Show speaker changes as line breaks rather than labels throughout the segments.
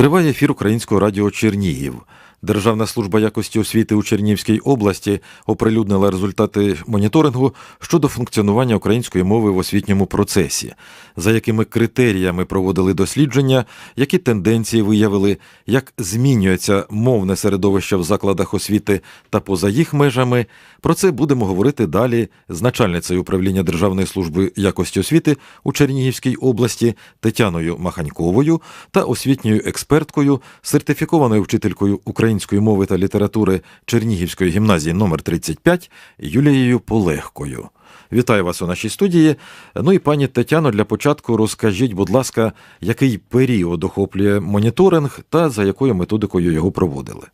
Триває ефір Українського радіо Чернігів. Державна служба якості освіти у Чернігівській області оприлюднила результати моніторингу щодо функціонування української мови в освітньому процесі, за якими критеріями проводили дослідження, які тенденції виявили, як змінюється мовне середовище в закладах освіти та поза їх межами. Про це будемо говорити далі з начальницею управління Державної служби якості освіти у Чернігівській області Тетяною Маханьковою та освітньою експерткою, сертифікованою вчителькою української мови та літератури Чернігівської гімназії номер 35 Юлією Полегкою. Вітаю вас у нашій студії. Ну і пані Тетяно, для початку розкажіть, будь ласка, який період охоплює моніторинг та за якою методикою його проводили?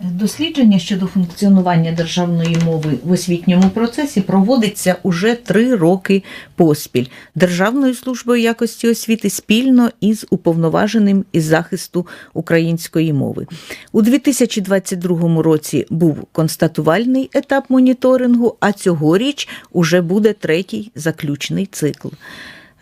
Дослідження щодо функціонування державної мови в освітньому процесі проводиться уже три роки поспіль Державною службою якості освіти спільно із уповноваженим із захисту української мови. У 2022 році був констатувальний етап моніторингу, а цьогоріч уже буде третій заключний цикл.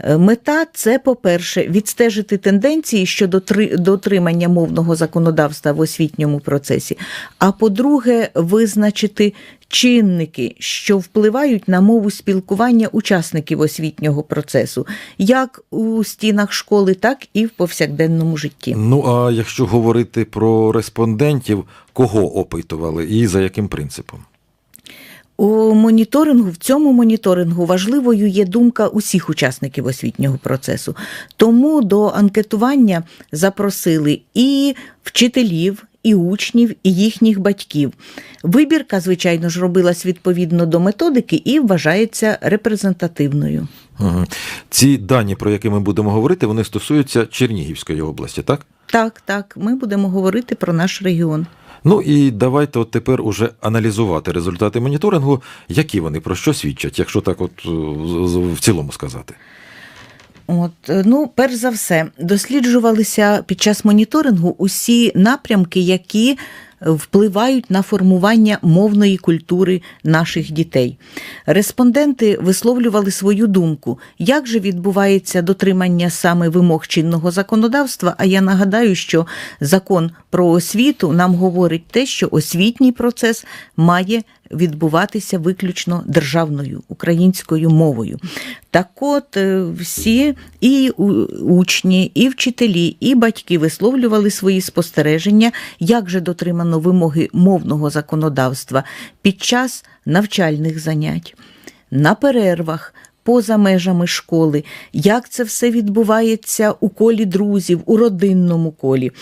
Е, Мета це, по-перше, відстежити тенденції щодо дотримання мовного законодавства в освітньому процесі. А по-друге, визначити чинники, що впливають на мову спілкування учасників освітнього процесу, як у стінах школи, так і в повсякденному житті.
Ну а якщо говорити про респондентів, кого опитували і за яким принципом?
У моніторингу, в цьому моніторингу важливою є думка усіх учасників освітнього процесу. Тому до анкетування запросили і вчителів, і учнів, і їхніх батьків. Вибірка, звичайно ж, робилась відповідно до методики і вважається репрезентативною.
Ці дані, про які ми будемо говорити, вони стосуються Чернігівської області, так?
Так, так, ми будемо говорити про наш регіон.
Ну і давайте от тепер уже аналізувати результати моніторингу, які вони про що свідчать, якщо так, от е, в цілому сказати.
От, е, ну, перш за все, досліджувалися під час моніторингу усі напрямки, які впливають на формування мовної культури наших дітей. Респонденти висловлювали свою думку, як же відбувається дотримання саме вимог чинного законодавства. А я нагадаю, що закон про освіту нам говорить те, що освітній процес має відбуватися виключно державною українською мовою. Так от е, всі і учні, і вчителі, і батьки висловлювали свої спостереження, як же дотримано вимоги мовного законодавства під час навчальних занять, на перервах. Поза межами школи, як це все відбувається у колі друзів, у родинному колі.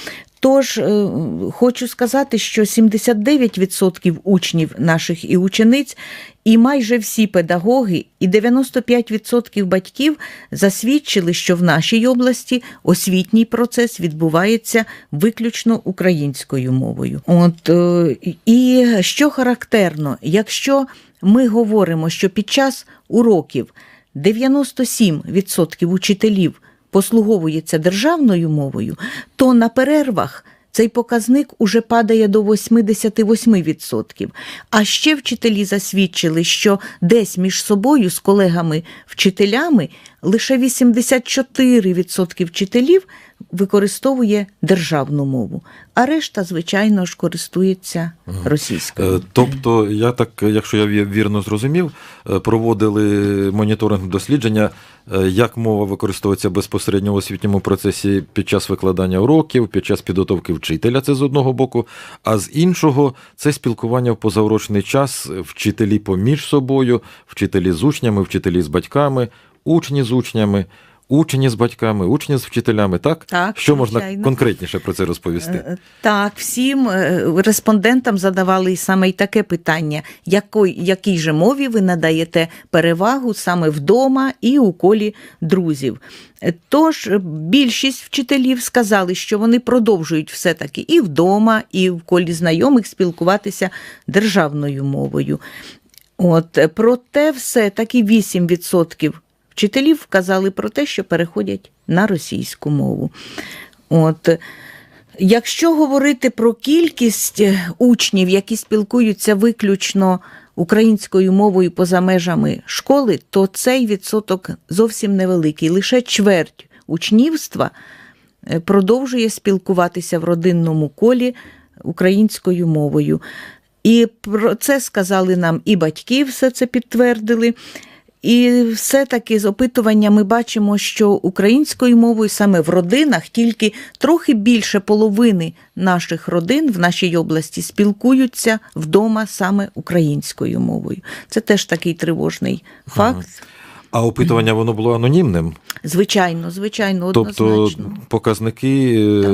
Тож е, хочу сказати, що 79% учнів наших і учениць, і майже всі педагоги, і 95% батьків засвідчили, що в нашій області освітній процес відбувається виключно українською мовою. От е, і що характерно, якщо ми говоримо, що під час уроків 97% учителів послуговується державною мовою, то на перервах цей показник уже падає до 88%. А ще вчителі засвідчили, що десь між собою з колегами-вчителями лише 84% вчителів використовує державну мову, а решта, звичайно ж, користується російською.
Е, Тобто, я так, якщо я вірно зрозумів, е, проводили моніторинг дослідження, е, як мова використовується безпосередньо в освітньому процесі під час викладання уроків, під час підготовки вчителя, це з одного боку, а з іншого це спілкування в позаурочний час, вчителі поміж собою, вчителі з учнями, вчителі з батьками, учні з учнями. Учні з батьками, учні з вчителями, так?
Так,
Що можна
звичайно.
конкретніше про це розповісти?
Е, Так, всім е, респондентам задавали саме й таке питання: якої, якій же мові ви надаєте перевагу саме вдома і у колі друзів. Е, Тож більшість вчителів сказали, що вони продовжують все-таки і вдома, і в колі знайомих спілкуватися державною мовою. От, проте все таки 8% вчителів вказали про те, що переходять на російську мову. От. Якщо говорити про кількість е, учнів, які спілкуються виключно українською мовою поза межами школи, то цей відсоток зовсім невеликий. Лише чверть учнівства е, продовжує спілкуватися в родинному колі українською мовою. І про це сказали нам і батьки, все це підтвердили. І все-таки з опитування ми бачимо, що українською мовою саме в родинах тільки трохи більше половини наших родин в нашій області спілкуються вдома саме українською мовою. Це теж такий тривожний факт.
А опитування воно було анонімним,
Звичайно, звичайно,
тобто показники е,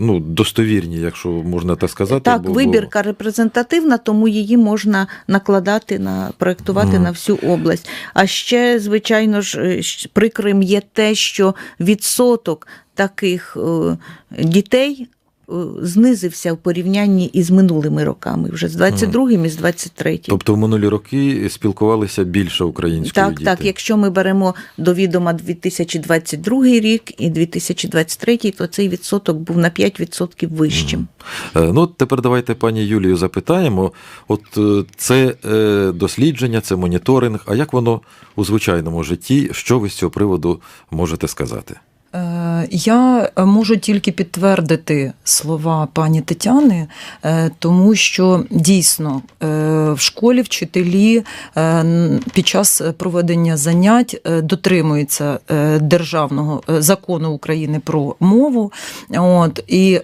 ну, достовірні, якщо можна так сказати.
Так,
бо-
вибірка репрезентативна, тому її можна накладати на проектувати
Мгм.
на всю область. А ще, звичайно ж, е, прикрим є те, що відсоток таких е, дітей. Е, Знизився в порівнянні із минулими роками, вже з 22-м і з 23-м.
Тобто в минулі роки спілкувалися більше українською
Так,
діти.
так. Якщо ми беремо до відома 2022 рік і 2023, то цей відсоток був на 5% вищим.
Е, Ну, от тепер давайте пані Юлію запитаємо. От е, це дослідження, це моніторинг. А як воно у звичайному житті? Що ви з цього приводу можете сказати?
Е, Я можу тільки підтвердити слова пані Тетяни, е, тому що дійсно е, в школі вчителі під час проведення занять дотримуються державного закону України про мову. От і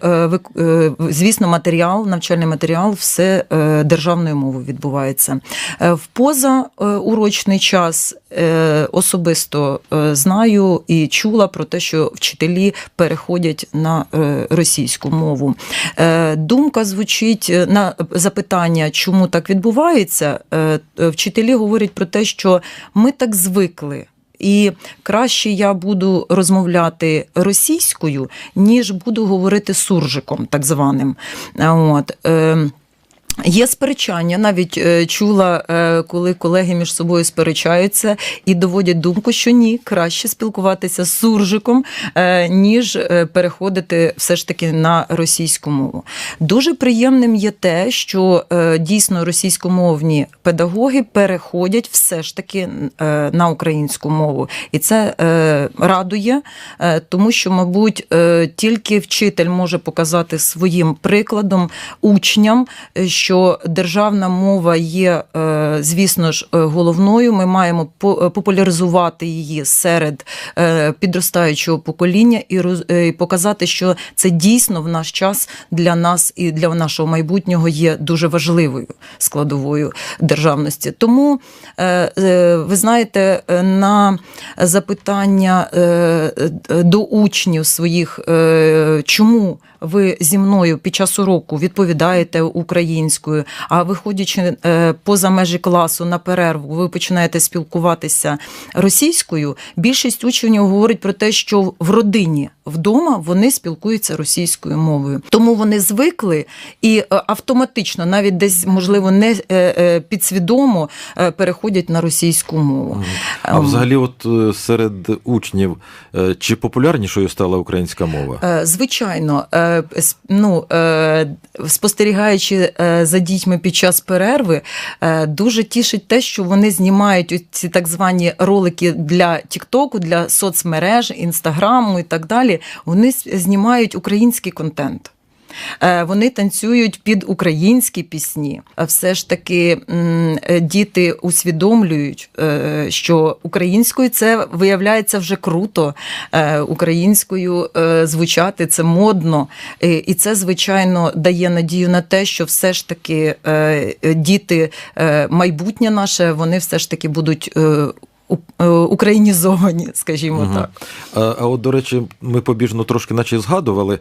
звісно, матеріал, навчальний матеріал, все державною мовою відбувається. В позаурочний час особисто знаю і чула про те, що вчителі переходять на е, російську мову. Е, Думка звучить е, на запитання, чому так відбувається. Вчителі говорять про те, що ми так звикли. І краще я буду розмовляти російською, ніж буду говорити суржиком, так званим. От. Є сперечання, навіть е, чула, е, коли колеги між собою сперечаються і доводять думку, що ні, краще спілкуватися з суржиком, е, ніж переходити все ж таки на російську мову. Дуже приємним є те, що дійсно російськомовні педагоги переходять все ж таки на українську мову, і це радує, тому що, мабуть, тільки вчитель може показати своїм прикладом учням, е, що державна мова є, е, звісно ж, е, головною. Ми маємо е, популяризувати її серед підростаючого покоління і показати, що це дійсно в наш час для нас і для нашого майбутнього є дуже важливою складовою державності. Тому ви знаєте, на запитання до учнів своїх, чому ви зі мною під час уроку відповідаєте українською, а виходячи е, поза межі класу на перерву, ви починаєте спілкуватися російською. Більшість учнів говорить про те, що в родині вдома вони спілкуються російською мовою. Тому вони звикли і е, автоматично, навіть десь можливо не е, е, підсвідомо переходять на російську мову.
А
Ем,
взагалі, от серед учнів, чи популярнішою стала українська мова?
Звичайно, ну, спостерігаючи за дітьми під час перерви, дуже тішить те, що вони знімають ці так звані ролики для Тіктоку, для соцмереж, інстаграму і так далі. Вони знімають український контент. Е, Вони танцюють під українські пісні. А все ж таки е, діти усвідомлюють, е, що українською це виявляється вже круто. Українською звучати це модно. І це, звичайно, дає надію на те, що все ж таки діти, майбутнє наше, вони все ж таки будуть. Е, Українізовані, скажімо
Мгм.
так.
А, а от, до речі, ми побіжно трошки наче згадували.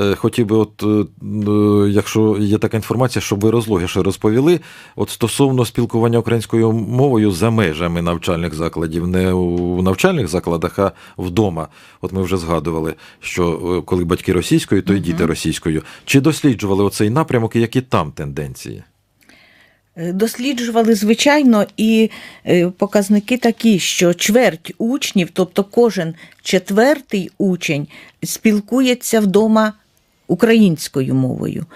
Е, Хотів би, от, е, якщо є така інформація, щоб ви розлогіше розповіли, от стосовно спілкування українською мовою за межами навчальних закладів, не у навчальних закладах, а вдома. От ми вже згадували, що коли батьки російською, то й діти російською. Чи досліджували оцей напрямок і які там тенденції?
Е, Досліджували, звичайно, і е, показники такі, що чверть учнів, тобто кожен четвертий учень, спілкується вдома українською мовою.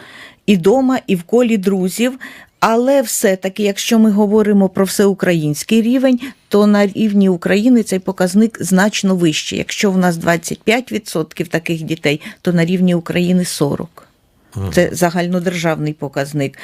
І вдома, і в колі друзів. Але все-таки, якщо ми говоримо про всеукраїнський рівень, то на рівні України цей показник значно вищий. Якщо в нас 25% таких дітей, то на рівні України 40%. Це загальнодержавний показник.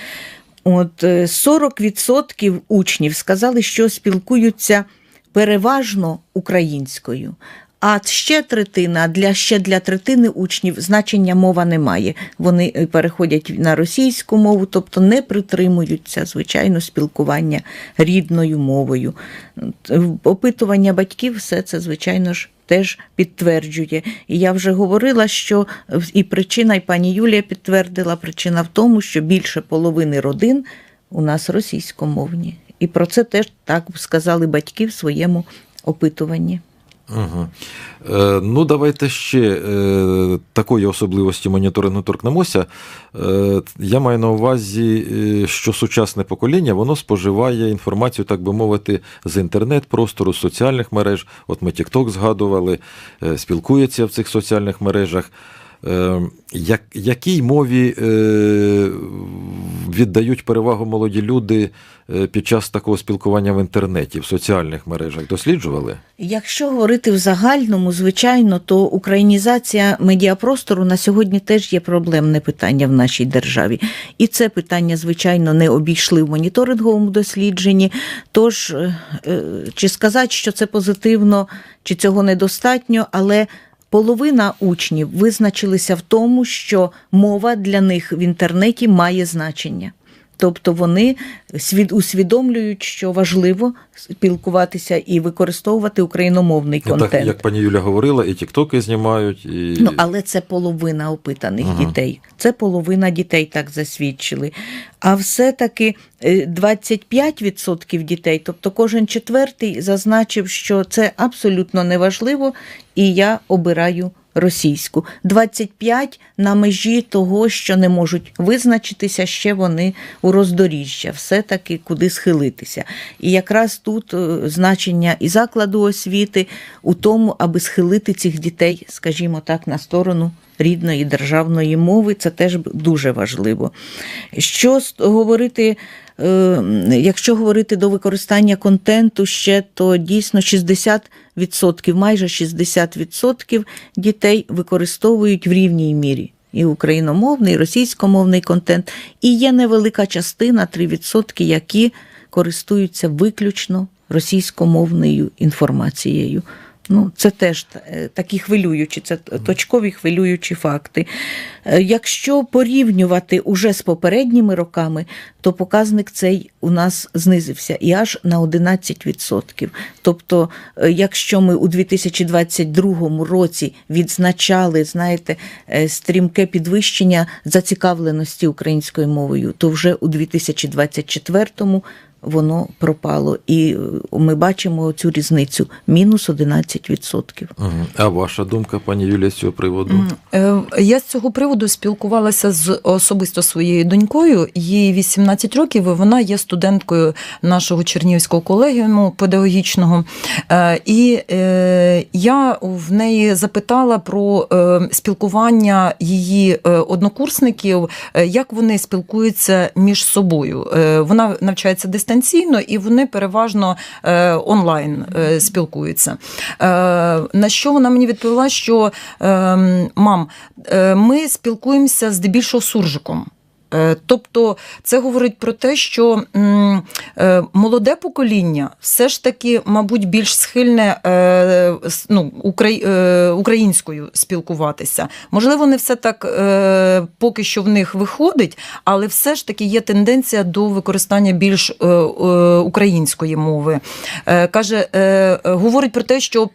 От е, 40% учнів сказали, що спілкуються переважно українською. А ще третина для ще для третини учнів значення мова немає. Вони е, переходять на російську мову, тобто не притримуються звичайно спілкування рідною мовою. Е, Опитування батьків все це, звичайно ж, теж підтверджує. І я вже говорила, що і причина, і пані Юлія підтвердила, причина в тому, що більше половини родин у нас російськомовні. І про це теж так сказали батьки в своєму опитуванні.
Угу. Е, ну, давайте ще е, такої особливості моніторингу торкнемося. Е, я маю на увазі, е, що сучасне покоління воно споживає інформацію, так би мовити, з інтернет-простору, з соціальних мереж. От ми TikTok згадували, е, спілкується в цих соціальних мережах. Е, як, якій мові е, віддають перевагу молоді люди е, під час такого спілкування в інтернеті, в соціальних мережах? Досліджували?
Якщо говорити в загальному, звичайно, то українізація медіапростору на сьогодні теж є проблемне питання в нашій державі. І це питання, звичайно, не обійшли в моніторинговому дослідженні. Тож, е, е, чи сказати, що це позитивно, чи цього недостатньо, але половина учнів визначилися в тому, що мова для них в інтернеті має значення. Тобто вони свід- усвідомлюють, що важливо спілкуватися і використовувати україномовний
Ну,
контент.
Так, як пані Юля говорила, і тіктоки знімають, і
Ну, але це половина опитаних
Ага.
дітей. Це половина дітей так засвідчили. А все-таки е, 25% дітей, тобто кожен четвертий, зазначив, що це абсолютно неважливо, і я обираю російську. 25 на межі того, що не можуть визначитися, ще вони у роздоріжжя, все-таки куди схилитися. І якраз тут е, значення і закладу освіти у тому, аби схилити цих дітей, скажімо так, на сторону рідної державної мови, це теж дуже важливо. Що говорити, якщо говорити до використання контенту ще, то дійсно 60%, майже 60% дітей використовують в рівній мірі. І україномовний, і російськомовний контент, і є невелика частина 3%, які користуються виключно російськомовною інформацією. Ну, це теж е, такі хвилюючі, це точкові хвилюючі факти. Е, Якщо порівнювати уже з попередніми роками, то показник цей у нас знизився і аж на 11%. Тобто, е, якщо ми у 2022 році відзначали, знаєте, стрімке підвищення зацікавленості українською мовою, то вже у 2024 воно пропало. І е, ми бачимо цю різницю мінус 11%.
Мгм. А ваша думка, пані Юлія, з цього приводу?
Е, Я з цього приводу спілкувалася з особисто своєю донькою. Їй 18 років. і Вона є студенткою нашого Чернігівського колегіуму педагогічного. Е, І я в неї запитала про спілкування її однокурсників, як вони спілкуються між собою. Вона навчається дистанційно, і вони переважно е, онлайн е, спілкуються. Е, На що вона мені відповіла, що е, мам, ми спілкуємося здебільшого суржиком. Е, Тобто це говорить про те, що е, молоде покоління все ж таки, мабуть, більш схильне е, ну, українською спілкуватися. Можливо, не все так поки що в них виходить, але все ж таки є тенденція до використання більш української мови. Каже, говорить про те, що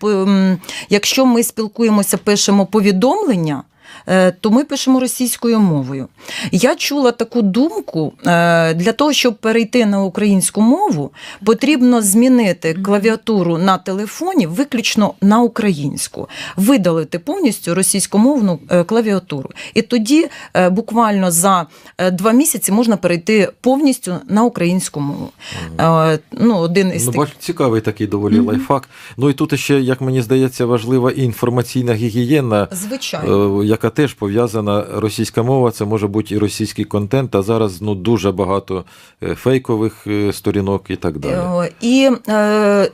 якщо ми спілкуємося, пишемо повідомлення. Е, То ми пишемо російською мовою. Я чула таку думку: е, для того, щоб перейти на українську мову, потрібно змінити клавіатуру на телефоні виключно на українську, видалити повністю російськомовну е, клавіатуру. І тоді буквально за два місяці можна перейти повністю на українську мову. Ну, один із
Ну, бач, цікавий такий доволі
Мгм.
лайфхак. Ну і тут ще, як мені здається, важлива і інформаційна гігієна,
Звичайно.
Яка теж пов'язана російська мова, це може бути і російський контент, а зараз ну дуже багато е, фейкових е, сторінок і так далі.
Е, І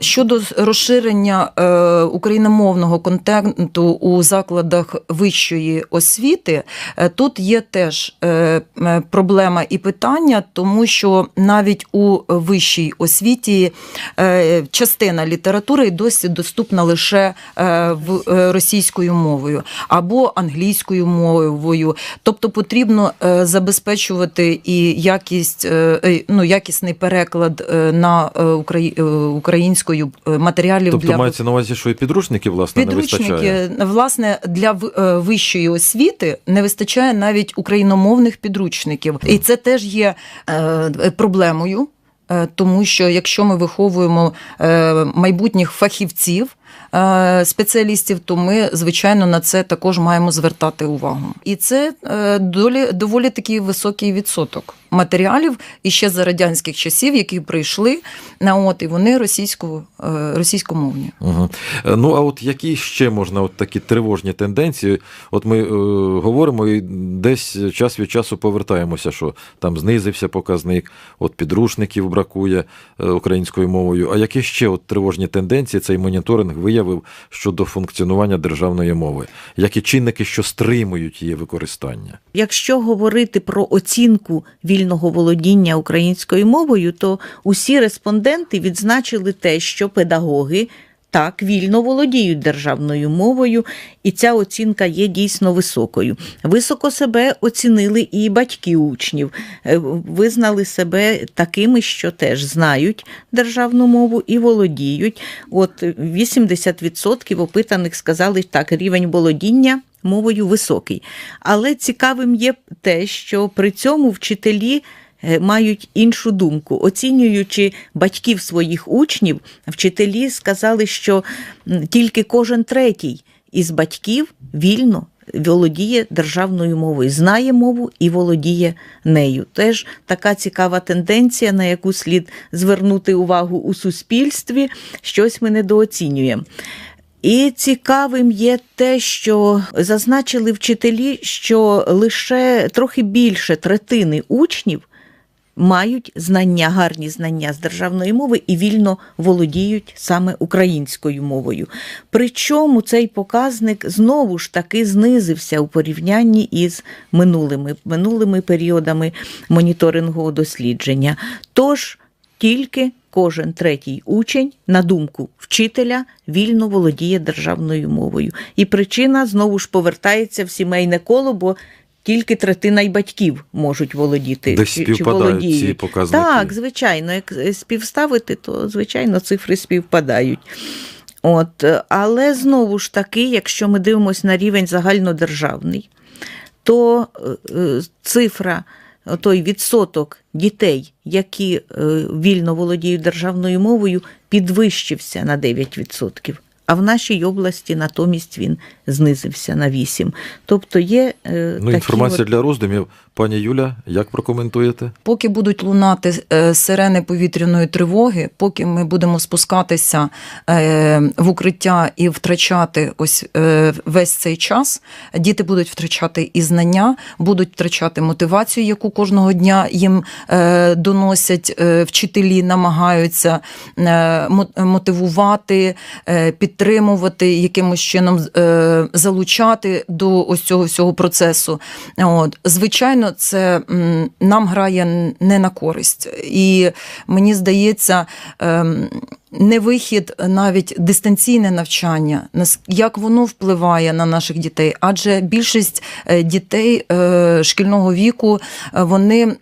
щодо розширення україномовного контенту у закладах вищої освіти, тут є теж проблема і питання, тому що навіть у вищій освіті частина літератури досі доступна лише в російською мовою або англійською мовою. Тобто потрібно е, забезпечувати і якість, е, е, ну, якісний переклад на українською матеріалів
Тобто
для
мається на увазі, що і підручників, власне, не вистачає.
Власне, для вищої освіти не вистачає навіть україномовних підручників. І це теж є проблемою, тому що якщо ми виховуємо майбутніх фахівців, спеціалістів, то ми, звичайно, на це також маємо звертати увагу. І це е, долі, доволі такий високий відсоток матеріалів і ще за радянських часів, які прийшли на от, і вони російсько, е, російськомовні.
Угу. Ну а от які ще можна от такі тривожні тенденції? От ми е, говоримо і десь час від часу повертаємося, що там знизився показник, от підручників бракує е, українською мовою. А які ще от тривожні тенденції цей моніторинг виявив щодо функціонування державної мови? Які чинники, що стримують її використання?
Якщо говорити про оцінку вільного володіння українською мовою, то усі респонденти відзначили те, що педагоги так вільно володіють державною мовою, і ця оцінка є дійсно високою. Високо себе оцінили і батьки учнів, Е, визнали себе такими, що теж знають державну мову і володіють. От 80% опитаних сказали так, рівень володіння мовою високий. Але цікавим є те, що при цьому вчителі мають іншу думку. Оцінюючи батьків своїх учнів, вчителі сказали, що тільки кожен третій із батьків вільно. Володіє державною мовою, знає мову і володіє нею. Теж така цікава тенденція, на яку слід звернути увагу у суспільстві, щось ми недооцінюємо. І цікавим є те, що зазначили вчителі, що лише трохи більше третини учнів мають знання, гарні знання з державної мови і вільно володіють саме українською мовою. Причому цей показник знову ж таки знизився у порівнянні із минулими, минулими періодами моніторингового дослідження. Тож тільки кожен третій учень, на думку вчителя, вільно володіє державною мовою. І причина знову ж повертається в сімейне коло, бо тільки третина й батьків можуть володіти.
Десь співпадають ці показники.
Так, звичайно, як співставити, то звичайно цифри співпадають. От, але знову ж таки, якщо ми дивимося на рівень загальнодержавний, то е, е, цифра, той відсоток дітей, які е, вільно володіють державною мовою, підвищився на 9%. А в нашій області натомість він знизився на 8%. Тобто є е,
Ну,
такі
інформація
от...
для роздумів. Пані Юля, як прокоментуєте?
Поки будуть лунати е, сирени повітряної тривоги, поки ми будемо спускатися е, в укриття і втрачати ось е, весь цей час, діти будуть втрачати і знання, будуть втрачати мотивацію, яку кожного дня їм доносять вчителі, намагаються мо- мотивувати, е, підтримувати, якимось чином е, залучати до ось цього всього процесу. От звичайно, це нам грає не на користь, і мені здається. ем, Не вихід навіть дистанційне навчання, як воно впливає на наших дітей, адже більшість е, дітей е, шкільного віку вони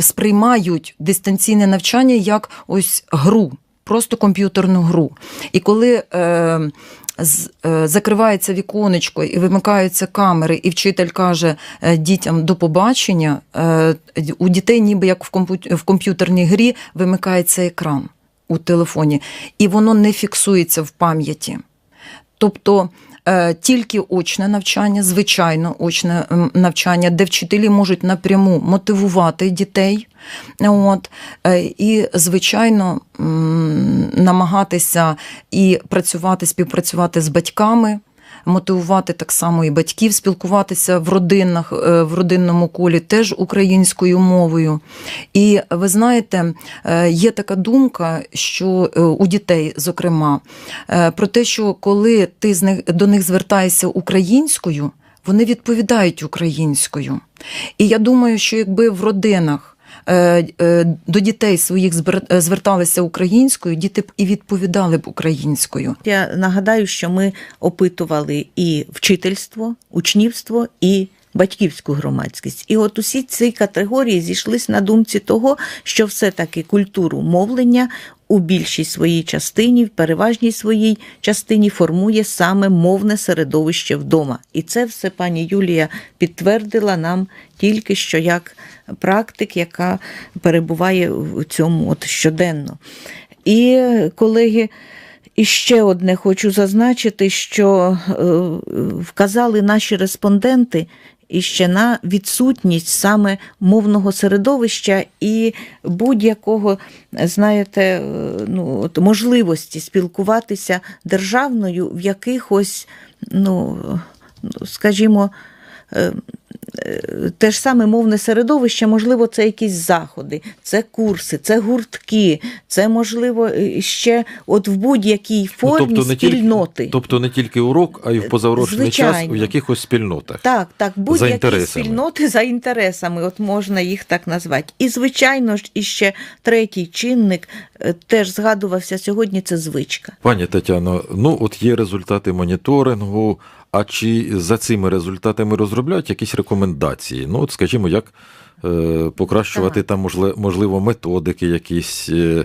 сприймають дистанційне навчання як ось гру, просто комп'ютерну гру. І коли е, з- е, закривається віконечко і вимикаються камери, і вчитель каже е, дітям до побачення, е, у дітей, ніби як в комп'ю- в комп'ютерній грі, вимикається екран у телефоні, і воно не фіксується в пам'яті. Тобто тільки очне навчання, звичайно, очне навчання, де вчителі можуть напряму мотивувати дітей. От, е, і, звичайно, намагатися і працювати, співпрацювати з батьками. Мотивувати так само і батьків спілкуватися в родинах, е, в родинному колі теж українською мовою. І ви знаєте, е, є така думка, що е, у дітей, зокрема, про те, що коли ти з них до них звертаєшся українською, вони відповідають українською. І я думаю, що якби в родинах до дітей своїх е, зверталися українською, діти б і відповідали б українською.
Я нагадаю, що ми опитували і вчительство, учнівство, і батьківську громадськість. І от усі ці категорії зійшлись на думці того, що все-таки культуру мовлення у більшій своїй частині, в переважній своїй частині формує саме мовне середовище вдома. І це все пані Юлія підтвердила нам тільки що як практик, яка перебуває в цьому от щоденно. І колеги. І ще одне хочу зазначити, що е, вказали наші респонденти і ще на відсутність саме мовного середовища і будь-якого, знаєте, е, ну, от можливості спілкуватися державною в якихось, ну, скажімо, е, те ж саме мовне середовище, можливо, це якісь заходи, це курси, це гуртки, це можливо е, ще от в будь-якій формі спільноти.
Тільки, тобто не тільки урок, а й в позаурочний час у якихось спільнотах.
Так, так, будь-які спільноти за інтересами, от можна їх так назвати. І, звичайно ж, іще третій чинник е, теж згадувався сьогодні, це звичка.
Пані Тетяно, ну от є результати моніторингу. А чи за цими результатами розробляють якісь рекомендації? Ну, от, скажімо, як е, покращувати
ага.
там можливо, методики, якісь е,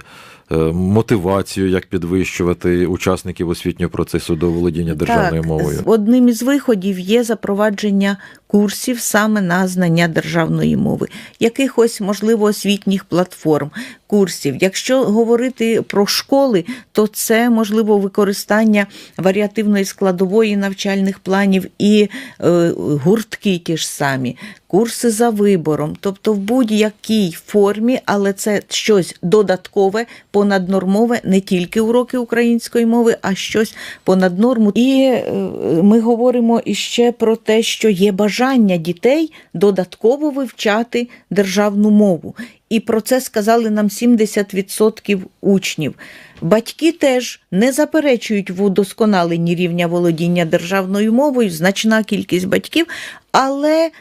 мотивацію, як підвищувати учасників освітнього процесу до володіння державною
так,
мовою?
Одним із виходів є запровадження курсів саме на знання державної мови, якихось, можливо, освітніх платформ, курсів. Якщо говорити про школи, то це можливо використання варіативної складової навчальних планів і е, гуртки ті ж самі, курси за вибором, тобто в будь-якій формі, але це щось додаткове, понаднормове, не тільки уроки української мови, а щось понад норму. І е, ми говоримо іще про те, що є бажання дітей додатково вивчати державну мову. І про це сказали нам 70% учнів. Батьки теж не заперечують в удосконаленні рівня володіння державною мовою, значна кількість батьків, але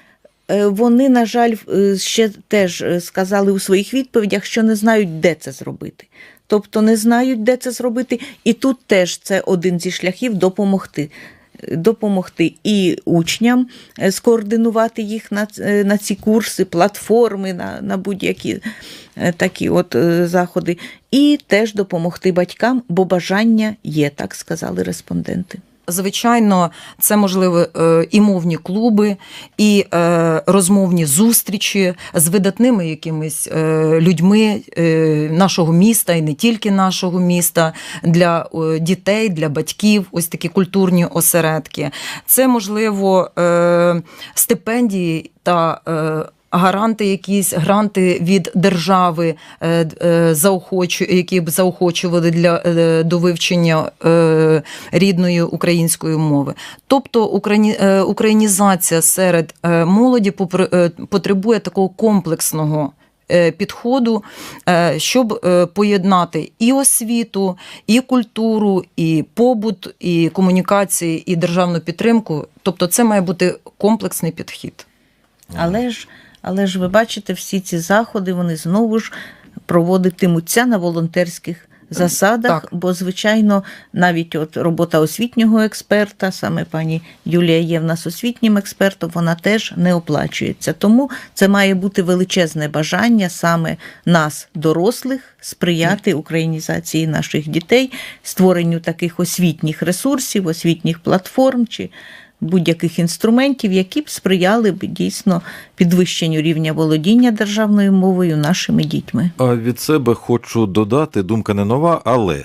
вони, на жаль, е, ще теж е, сказали у своїх відповідях, що не знають, де це зробити. Тобто не знають, де це зробити, і тут теж це один зі шляхів допомогти. Допомогти і учням е, скоординувати їх на, е, на ці курси, платформи, на, на будь-які е, такі от е, заходи, і теж допомогти батькам, бо бажання є, так сказали респонденти.
Звичайно, це можливо е, і мовні клуби, і е, розмовні зустрічі з видатними якимись е, людьми нашого міста і не тільки нашого міста для дітей, для батьків. Ось такі культурні осередки. Це можливо стипендії та. Гаранти, якісь гранти від держави, е, е, заохочу- які б заохочували для е, до вивчення рідної української мови. Тобто українізація серед молоді потребує такого комплексного. Підходу, щоб поєднати і освіту, і культуру, і побут, і комунікації, і державну підтримку. Тобто, це має бути комплексний підхід.
Але ж, але ж ви бачите, всі ці заходи вони знову ж проводитимуться на волонтерських засадах,
Так.
бо, звичайно, навіть от робота освітнього експерта, саме пані Юлія є в нас освітнім експертом, вона теж не оплачується. Тому це має бути величезне бажання саме нас, дорослих, сприяти українізації наших дітей, створенню таких освітніх ресурсів, освітніх платформ чи будь-яких інструментів, які б сприяли б дійсно підвищенню рівня володіння державною мовою нашими дітьми.
А від себе хочу додати, думка не нова, але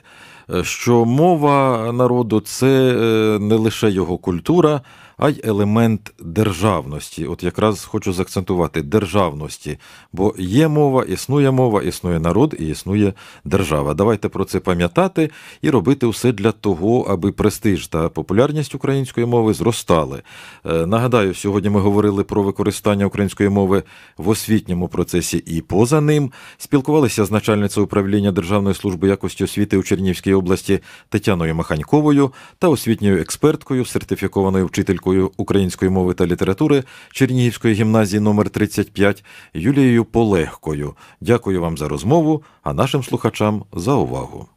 е, що мова народу це е, не лише його культура, а й елемент державності. От якраз хочу заакцентувати державності, бо є мова, існує мова, існує народ і існує держава. Давайте про це пам'ятати і робити все для того, аби престиж та популярність української мови зростали. Е, Нагадаю, сьогодні ми говорили про використання української мови в освітньому процесі і поза ним. Спілкувалися з начальницею управління Державної служби якості освіти у Чернівській області Тетяною Маханьковою та освітньою експерткою, сертифікованою вчителькою української мови та літератури Чернігівської гімназії номер 35 Юлією Полегкою. Дякую вам за розмову, а нашим слухачам за увагу.